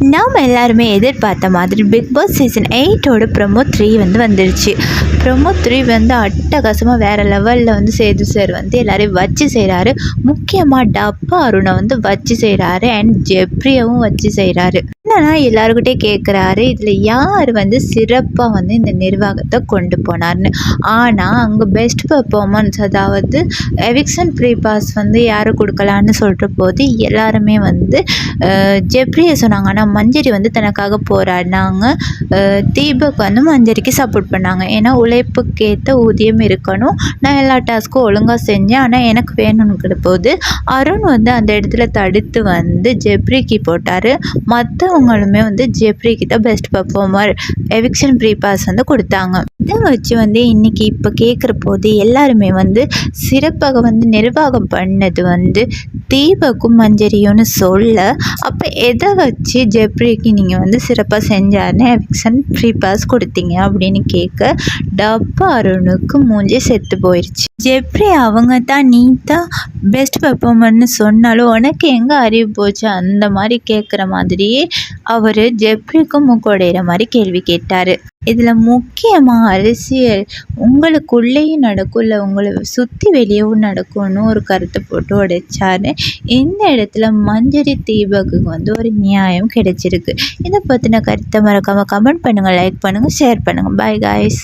நாம் எல்லாருமே எதிர்பார்த்த மாதிரி பிக் பாஸ் சீசன் எயிட்டோட ப்ரொமோ த்ரீ வந்து வந்துடுச்சு ப்ரொமோ த்ரீ வந்து அட்டகாசமாக வேறு லெவலில் வந்து சேது சார் வந்து எல்லோரையும் வச்சு செய்கிறாரு முக்கியமாக டப்பா அருணை வந்து வச்சு செய்கிறாரு அண்ட் ஜெப்ரியாவும் வச்சு செய்கிறாரு ஆனால் எல்லாருக்கிட்டே கேட்குறாரு இதில் யார் வந்து சிறப்பாக வந்து இந்த நிர்வாகத்தை கொண்டு போனார்னு? ஆனால் அங்கே பெஸ்ட் பர்ஃபார்மன்ஸ் அதாவது எவிக்ஷன் ப்ரீ பாஸ் வந்து யார் கொடுக்கலான்னு சொல்கிற போது எல்லாருமே வந்து ஜெப்ரியை சொன்னாங்க. ஆனால் மஞ்சரி வந்து தனக்காக போராடினாங்க. தீபக் வந்து மஞ்சரிக்கு சப்போர்ட் பண்ணாங்க. ஏன்னா உழைப்புக்கேற்ற ஊதியம் இருக்கணும். நான் எல்லா டாஸ்க்கும் ஒழுங்காக செஞ்சேன். ஆனால் எனக்கு வேணும்னு போது அருண் வந்து அந்த இடத்துல தடுத்து வந்து ஜெப்ரிக்கு போட்டார். மற்றவங்க இவங்களுமே வந்து ஜெப்ரிக்கு தான் best performer eviction free pass வந்து கொடுத்தாங்க. இதை வச்சு வந்து இன்றைக்கி இப்போ கேட்குற போது எல்லாருமே வந்து சிறப்பாக வந்து நிர்வாகம் பண்ணது வந்து தீபக்கும் மஞ்சரியும்னு சொல்ல அப்போ எதை வச்சு ஜெப்ரிக்கு நீங்கள் வந்து சிறப்பாக செஞ்சாருன்னு எவிக்ஷன் ஃப்ரீ பாஸ் கொடுத்தீங்க அப்படின்னு கேட்க டப்பா அருணுக்கு மூஞ்சி செத்து போயிடுச்சு ஜெப்ரி அவங்க தான் நீ தான் பெஸ்ட் பர்ஃபார்மர்னு சொன்னாலும் உனக்கு எங்கே அறிவு போச்சு? அந்த மாதிரி கேட்குற மாதிரியே அவர் ஜெப்ரிக்கும் மூக்கோடையிற மாதிரி கேள்வி கேட்டார். இதில் முக்கியமாக அரசியல் உங்களுக்குள்ளேயும் நடக்கும் இல்லை உங்களை சுற்றி வெளியவும் நடக்கும்னு ஒரு கருத்தை போட்டு உடைச்சார். இந்த இடத்துல மஞ்சரி தீபக்கு வந்து ஒரு நியாயம் கிடைச்சிருக்கு. இதை பற்றின கருத்தை மறக்காமல் கமெண்ட் பண்ணுங்கள் லைக் பண்ணுங்கள் ஷேர் பண்ணுங்கள் பாய் காய்ஸ்